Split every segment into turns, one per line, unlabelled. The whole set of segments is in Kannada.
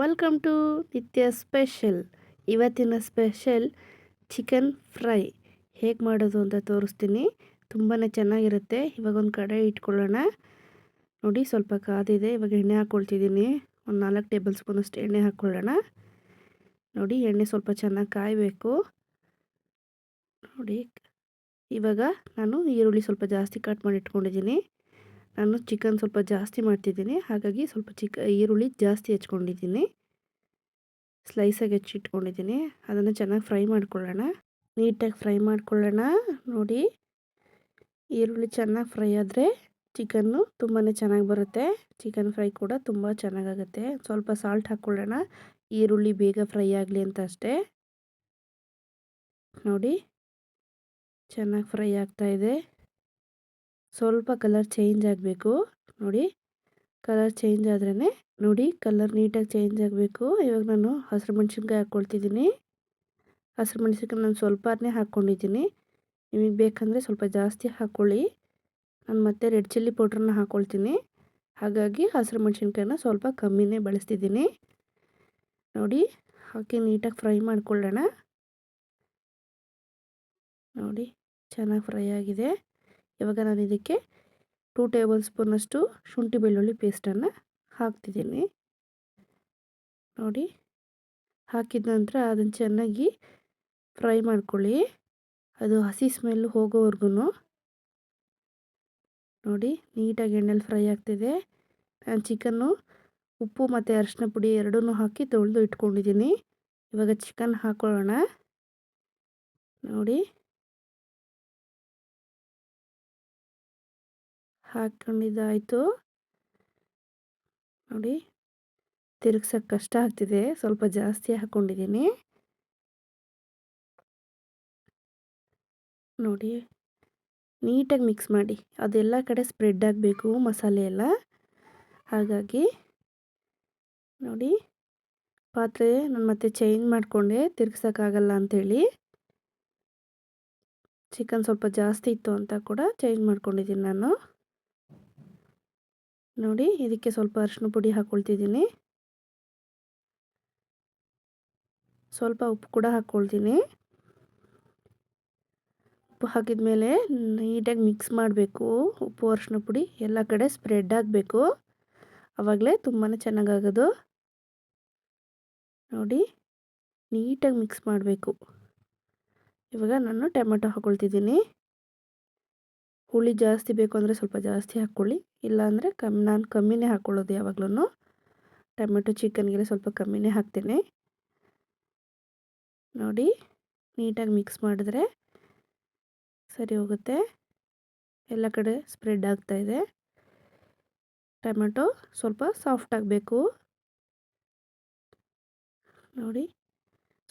ವೆಲ್ಕಮ್ ಟು ನಿತ್ಯ ಸ್ಪೆಷಲ್ ಇವತ್ತಿನ ಸ್ಪೆಷಲ್ ಚಿಕನ್ ಫ್ರೈ ಹೇಗೆ ಮಾಡೋದು ಅಂತ ತೋರಿಸ್ತೀನಿ. ತುಂಬಾ ಚೆನ್ನಾಗಿರುತ್ತೆ. ಇವಾಗ ಒಂದು ಕಡೆ ಇಟ್ಕೊಳ್ಳೋಣ. ನೋಡಿ, ಸ್ವಲ್ಪ ಕಾದಿದೆ. ಇವಾಗ ಎಣ್ಣೆ ಹಾಕ್ಕೊಳ್ತಿದ್ದೀನಿ ಒಂದು ನಾಲ್ಕು ಟೇಬಲ್ ಸ್ಪೂನಷ್ಟು ಎಣ್ಣೆ ಹಾಕ್ಕೊಳ್ಳೋಣ ನೋಡಿ, ಎಣ್ಣೆ ಸ್ವಲ್ಪ ಚೆನ್ನಾಗಿ ಕಾಯಬೇಕು. ನೋಡಿ, ಇವಾಗ ನಾನು ಈರುಳ್ಳಿ ಸ್ವಲ್ಪ ಜಾಸ್ತಿ ಕಟ್ ಮಾಡಿ ಇಟ್ಕೊಂಡಿದ್ದೀನಿ. ನಾನು ಚಿಕನ್ ಸ್ವಲ್ಪ ಜಾಸ್ತಿ ಮಾಡ್ತಿದ್ದೀನಿ. ಹಾಗಾಗಿ ಸ್ವಲ್ಪ ಚಿಕ, ಈರುಳ್ಳಿ ಜಾಸ್ತಿ ಹೆಚ್ಕೊಂಡಿದ್ದೀನಿ. ಸ್ಲೈಸಾಗಿ ಹೆಚ್ಚಿಟ್ಕೊಂಡಿದ್ದೀನಿ. ಅದನ್ನು ಚೆನ್ನಾಗಿ ಫ್ರೈ ಮಾಡ್ಕೊಳ್ಳೋಣ. ನೀಟಾಗಿ ಫ್ರೈ ಮಾಡ್ಕೊಳ್ಳೋಣ. ನೋಡಿ. ಈರುಳ್ಳಿ ಚೆನ್ನಾಗಿ ಫ್ರೈ ಆದರೆ ಚಿಕನ್ನು ತುಂಬಾ ಚೆನ್ನಾಗಿ ಬರುತ್ತೆ. ಚಿಕನ್ ಫ್ರೈ ಕೂಡ ತುಂಬ ಚೆನ್ನಾಗಾಗುತ್ತೆ. ಸ್ವಲ್ಪ ಸಾಲ್ಟ್ ಹಾಕ್ಕೊಳ್ಳೋಣ ಈರುಳ್ಳಿ ಬೇಗ ಫ್ರೈ ಆಗಲಿ ಅಂತ ಅಷ್ಟೇ. ನೋಡಿ. ಚೆನ್ನಾಗಿ ಫ್ರೈ ಆಗ್ತಾಯಿದೆ ಸ್ವಲ್ಪ ಕಲರ್ ಚೇಂಜ್ ಆಗಬೇಕು. ನೋಡಿ ಕಲರ್ ಚೇಂಜ್ ಆದ್ರೇ ನೋಡಿ ಕಲರ್ ನೀಟಾಗಿ ಚೇಂಜ್ ಆಗಬೇಕು. ಇವಾಗ ನಾನು ಹಸಿರು ಮೆಣಸಿನ್ಕಾಯಿ ಹಾಕ್ಕೊಳ್ತಿದ್ದೀನಿ. ಹಸಿರು ಮೆಣಸಿನ್ಕಾಯಿ ನಾನು ಸ್ವಲ್ಪನೇ ಹಾಕ್ಕೊಂಡಿದ್ದೀನಿ. ನಿಮಗೆ ಬೇಕಂದರೆ ಸ್ವಲ್ಪ ಜಾಸ್ತಿ ಹಾಕ್ಕೊಳ್ಳಿ. ನಾನು ಮತ್ತೆ ರೆಡ್ ಚಿಲ್ಲಿ ಪೌಡ್ರನ್ನ ಹಾಕ್ಕೊಳ್ತೀನಿ. ಹಾಗಾಗಿ ಹಸಿರು ಮೆಣಸಿನ್ಕಾಯಿನ ಸ್ವಲ್ಪ ಕಮ್ಮಿನೇ ಬಳಸ್ತಿದ್ದೀನಿ. ನೋಡಿ, ಹಾಕಿ ನೀಟಾಗಿ ಫ್ರೈ ಮಾಡ್ಕೊಳ್ಳೋಣ. ನೋಡಿ, ಚೆನ್ನಾಗಿ ಫ್ರೈ ಆಗಿದೆ. ಇವಾಗ ನಾನು ಇದಕ್ಕೆ ಟೂ ಟೇಬಲ್ ಸ್ಪೂನಷ್ಟು ಶುಂಠಿ ಬೆಳ್ಳುಳ್ಳಿ ಪೇಸ್ಟನ್ನು ಹಾಕ್ತಿದ್ದೀನಿ. ನೋಡಿ, ಹಾಕಿದ ನಂತರ ಅದನ್ನು ಚೆನ್ನಾಗಿ ಫ್ರೈ ಮಾಡ್ಕೊಳ್ಳಿ. ಅದು ಹಸಿ ಸ್ಮೆಲ್ ಹೋಗೋವರೆಗೂ ನೋಡಿ, ನೀಟಾಗಿ ಎಣ್ಣೆಲಿ ಫ್ರೈ ಆಗ್ತಿದೆ. ನಾನು ಚಿಕನ್ನು, ಉಪ್ಪು ಮತ್ತು ಅರಿಶಿನ ಪುಡಿ ಎರಡೂ ಹಾಕಿ ತೊಳೆದು ಇಟ್ಕೊಂಡಿದ್ದೀನಿ. ಇವಾಗ ಚಿಕನ್ ಹಾಕೊಳ್ಳೋಣ. ನೋಡಿ. ಹಾಕ್ಕೊಂಡಿದ್ದಾಯಿತು ನೋಡಿ ತಿರುಗ್ಸೋಕ್ಕೆ ಕಷ್ಟ ಆಗ್ತಿದೆ. ಸ್ವಲ್ಪ ಜಾಸ್ತಿ ಹಾಕ್ಕೊಂಡಿದ್ದೀನಿ ನೋಡಿ, ನೀಟಾಗಿ ಮಿಕ್ಸ್ ಮಾಡಿ. ಅದೆಲ್ಲ ಕಡೆ ಸ್ಪ್ರೆಡ್ ಆಗಬೇಕು, ಮಸಾಲೆ ಎಲ್ಲ. ಹಾಗಾಗಿ, ನೋಡಿ, ಪಾತ್ರೆ ನಾನು ಮತ್ತೆ ಚೇಂಜ್ ಮಾಡಿಕೊಂಡೆ ತಿರ್ಗ್ಸೋಕ್ಕಾಗಲ್ಲ ಅಂಥೇಳಿ. ಚಿಕನ್ ಸ್ವಲ್ಪ ಜಾಸ್ತಿ ಇತ್ತು ಅಂತ ಕೂಡ ಚೇಂಜ್ ಮಾಡ್ಕೊಂಡಿದ್ದೀನಿ ನಾನು. ನೋಡಿ ಇದಕ್ಕೆ ಸ್ವಲ್ಪ ಅರಿಶಿನ ಪುಡಿ ಹಾಕ್ಕೊಳ್ತಿದ್ದೀನಿ ಸ್ವಲ್ಪ ಉಪ್ಪು ಕೂಡ ಹಾಕ್ಕೊಳ್ತೀನಿ ಉಪ್ಪು ಹಾಕಿದ ಮೇಲೆ ನೀಟಾಗಿ ಮಿಕ್ಸ್ ಮಾಡಬೇಕು. ಉಪ್ಪು, ಅರಿಶಿನ ಪುಡಿ ಎಲ್ಲ ಕಡೆ ಸ್ಪ್ರೆಡ್ ಆಗಬೇಕು. ಆವಾಗಲೇ ತುಂಬಾ ಚೆನ್ನಾಗಾಗೋದು. ನೋಡಿ ನೀಟಾಗಿ ಮಿಕ್ಸ್ ಮಾಡಬೇಕು. ಇವಾಗ ನಾನು ಟೊಮೆಟೊ ಹಾಕ್ಕೊಳ್ತಿದ್ದೀನಿ ಹುಳಿ ಜಾಸ್ತಿ ಬೇಕು ಅಂದರೆ ಸ್ವಲ್ಪ ಜಾಸ್ತಿ ಹಾಕ್ಕೊಳ್ಳಿ. ಇಲ್ಲಾಂದರೆ ಕಮ್ಮಿ ನಾನು ಕಮ್ಮಿನೇ ಹಾಕ್ಕೊಳ್ಳೋದು ಯಾವಾಗಲೂ ಟೊಮೆಟೊ, ಚಿಕನ್ಗೆಲ್ಲ ಸ್ವಲ್ಪ ಕಮ್ಮಿನೇ ಹಾಕ್ತೀನಿ. ನೋಡಿ, ನೀಟಾಗಿ ಮಿಕ್ಸ್ ಮಾಡಿದ್ರೆ ಸರಿ ಹೋಗುತ್ತೆ. ಎಲ್ಲ ಕಡೆ ಸ್ಪ್ರೆಡ್ ಆಗ್ತಾಯಿದೆ ಟೊಮೆಟೊ ಸ್ವಲ್ಪ ಸಾಫ್ಟ್ ಆಗಬೇಕು. ನೋಡಿ,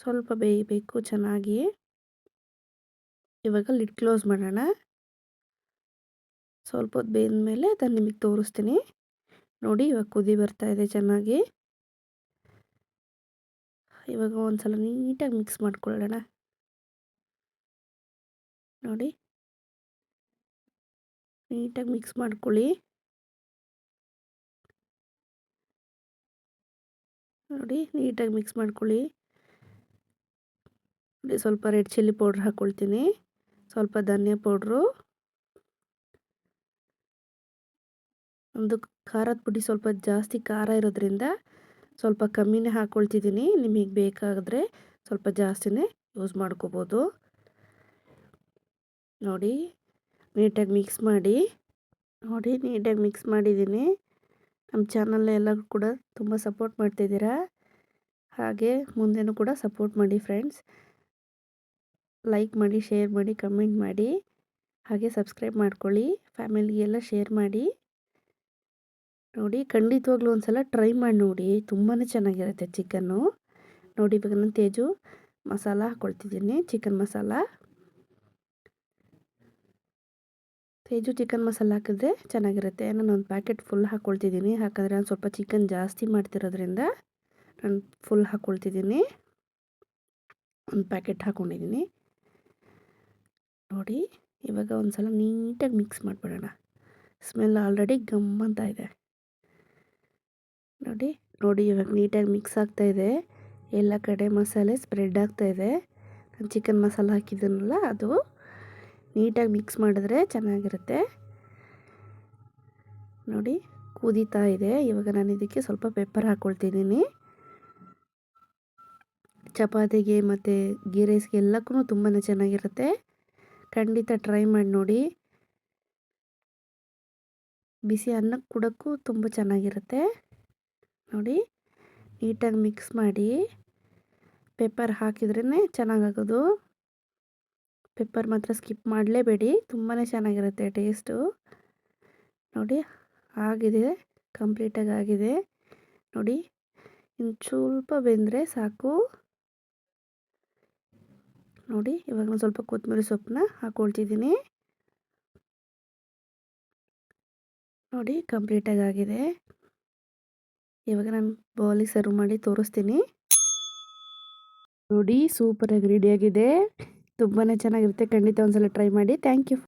ಸ್ವಲ್ಪ ಬೇಯಬೇಕು ಚೆನ್ನಾಗಿ. ಇವಾಗ ಲಿಡ್ ಕ್ಲೋಸ್ ಮಾಡೋಣ. ಸ್ವಲ್ಪ ಹೊತ್ತು ಬೇಯ್ದ ಮೇಲೆ ಅದನ್ನು ನಿಮಗೆ ತೋರಿಸ್ತೀನಿ. ನೋಡಿ ಇವಾಗ ಕುದಿ ಬರ್ತಾ ಇದೆ ಚೆನ್ನಾಗಿ. ಇವಾಗ ಒಂದು ಸಲ ನೀಟಾಗಿ ಮಿಕ್ಸ್ ಮಾಡ್ಕೊಳ್ಳೋಣ. ನೋಡಿ. ನೀಟಾಗಿ ಮಿಕ್ಸ್ ಮಾಡ್ಕೊಳ್ಳಿ. ನೋಡಿ ನೀಟಾಗಿ ಮಿಕ್ಸ್ ಮಾಡ್ಕೊಳ್ಳಿ. ನೋಡಿ ಸ್ವಲ್ಪ ರೆಡ್ ಚಿಲ್ಲಿ ಪೌಡ್ರ್ ಹಾಕ್ಕೊಳ್ತೀನಿ ಸ್ವಲ್ಪ ಧನಿಯಾ ಪೌಡ್ರು ಒಂದು ಖಾರದ ಪುಡಿ ಸ್ವಲ್ಪ ಜಾಸ್ತಿ ಖಾರ ಇರೋದ್ರಿಂದ ಸ್ವಲ್ಪ ಕಮ್ಮಿನೇ ಹಾಕ್ಕೊಳ್ತಿದ್ದೀನಿ ನಿಮಗೆ ಬೇಕಾದರೆ ಸ್ವಲ್ಪ ಜಾಸ್ತಿನೇ ಯೂಸ್ ಮಾಡ್ಕೋಬೋದು. ನೋಡಿ, ನೀಟಾಗಿ ಮಿಕ್ಸ್ ಮಾಡಿ. ನೋಡಿ, ನೀಟಾಗಿ ಮಿಕ್ಸ್ ಮಾಡಿದ್ದೀನಿ. ನಮ್ಮ ಚಾನಲ್ ಎಲ್ಲರೂ ಕೂಡ ತುಂಬ ಸಪೋರ್ಟ್ ಮಾಡ್ತಿದ್ದೀರಾ? ಹಾಗೆ ಮುಂದೆನೂ ಕೂಡ ಸಪೋರ್ಟ್ ಮಾಡಿ ಫ್ರೆಂಡ್ಸ್ ಲೈಕ್ ಮಾಡಿ ಶೇರ್ ಮಾಡಿ ಕಮೆಂಟ್ ಮಾಡಿ. ಹಾಗೆ ಸಬ್ಸ್ಕ್ರೈಬ್ ಮಾಡ್ಕೊಳ್ಳಿ. ಫ್ಯಾಮಿಲಿಗೆಲ್ಲ ಶೇರ್ ಮಾಡಿ. ನೋಡಿ, ಖಂಡಿತವಾಗ್ಲೂ ಒಂದು ಸಲ ಟ್ರೈ ಮಾಡಿ ನೋಡಿ. ತುಂಬಾ ಚೆನ್ನಾಗಿರುತ್ತೆ ಚಿಕನ್ನು ನೋಡಿ, ಇವಾಗ ನಾನು ತೇಜು ಮಸಾಲ ಹಾಕ್ಕೊಳ್ತಿದ್ದೀನಿ ಚಿಕನ್ ಮಸಾಲ. ತೇಜು ಚಿಕನ್ ಮಸಾಲ ಹಾಕಿದ್ರೆ ಚೆನ್ನಾಗಿರುತ್ತೆ. ನಾನು ಒಂದು ಪ್ಯಾಕೆಟ್ ಫುಲ್ ಹಾಕ್ಕೊಳ್ತಿದ್ದೀನಿ ಹಾಕಿದ್ರೆ ನಾನು ಸ್ವಲ್ಪ ಚಿಕನ್ ಜಾಸ್ತಿ ಮಾಡ್ತಿರೋದ್ರಿಂದ ನಾನು ಫುಲ್ ಹಾಕ್ಕೊಳ್ತಿದ್ದೀನಿ ಒಂದು ಪ್ಯಾಕೆಟ್ ಹಾಕ್ಕೊಂಡಿದ್ದೀನಿ ನೋಡಿ, ಇವಾಗ ಒಂದು ಸಲ ನೀಟಾಗಿ ಮಿಕ್ಸ್ ಮಾಡಿಬಿಡೋಣ. ಸ್ಮೆಲ್ ಆಲ್ರೆಡಿ ಗಮ್ ಅಂತ ಇದೆ. ನೋಡಿ ನೋಡಿ ಇವಾಗ ನೀಟಾಗಿ ಮಿಕ್ಸ್ ಆಗ್ತಾ ಇದೆ. ಎಲ್ಲ ಕಡೆ ಮಸಾಲೆ ಸ್ಪ್ರೆಡ್ ಆಗ್ತಾ ಇದೆ. ಚಿಕನ್ ಮಸಾಲ ಹಾಕಿದ್ದೀನಲ್ಲ ಅದು ನೀಟಾಗಿ ಮಿಕ್ಸ್ ಮಾಡಿದ್ರೆ ಚೆನ್ನಾಗಿರುತ್ತೆ. ನೋಡಿ, ಕುದೀತಾ ಇದೆ. ಇವಾಗ ನಾನು ಇದಕ್ಕೆ ಸ್ವಲ್ಪ ಪೆಪ್ಪರ್ ಹಾಕ್ಕೊಳ್ತಿದ್ದೀನಿ ಚಪಾತಿಗೆ ಮತ್ತು ಗೀ ರೈಸ್ಗೆ ಎಲ್ಲಕ್ಕೂ ತುಂಬಾ ಚೆನ್ನಾಗಿರುತ್ತೆ. ಖಂಡಿತ ಟ್ರೈ ಮಾಡಿ ನೋಡಿ. ಬಿಸಿ ಅನ್ನಕ್ಕೆ ಕೂಡಕ್ಕೂ ತುಂಬ ಚೆನ್ನಾಗಿರುತ್ತೆ. ನೋಡಿ, ನೀಟಾಗಿ ಮಿಕ್ಸ್ ಮಾಡಿ ಪೆಪ್ಪರ್ ಹಾಕಿದ್ರೇ ಚೆನ್ನಾಗಾಗೋದು. ಪೆಪ್ಪರ್ ಮಾತ್ರ ಸ್ಕಿಪ್ ಮಾಡಲೇಬೇಡಿ ತುಂಬಾ ಚೆನ್ನಾಗಿರುತ್ತೆ ಟೇಸ್ಟು. ನೋಡಿ, ಆಗಿದೆ, ಕಂಪ್ಲೀಟಾಗಿ ಆಗಿದೆ. ನೋಡಿ, ಇನ್ನು ಸ್ವಲ್ಪ ಬೆಂದರೆ ಸಾಕು. ನೋಡಿ, ಇವಾಗ ನಾನು ಸ್ವಲ್ಪ ಕೊತ್ತಂಬರಿ ಸೊಪ್ಪನ್ನ ಹಾಕ್ಕೊಳ್ತಿದ್ದೀನಿ ನೋಡಿ, ಕಂಪ್ಲೀಟಾಗಿ ಆಗಿದೆ. ಇವಾಗ ನಾನು ಬೌಲಿಗೆ ಸರ್ವ್ ಮಾಡಿ ತೋರಿಸ್ತೀನಿ. ನೋಡಿ ಸೂಪರಾಗಿ ರೆಡಿಯಾಗಿದೆ ತುಂಬಾ ಚೆನ್ನಾಗಿರುತ್ತೆ. ಖಂಡಿತ ಒಂದ್ಸಲ ಟ್ರೈ ಮಾಡಿ. Thank you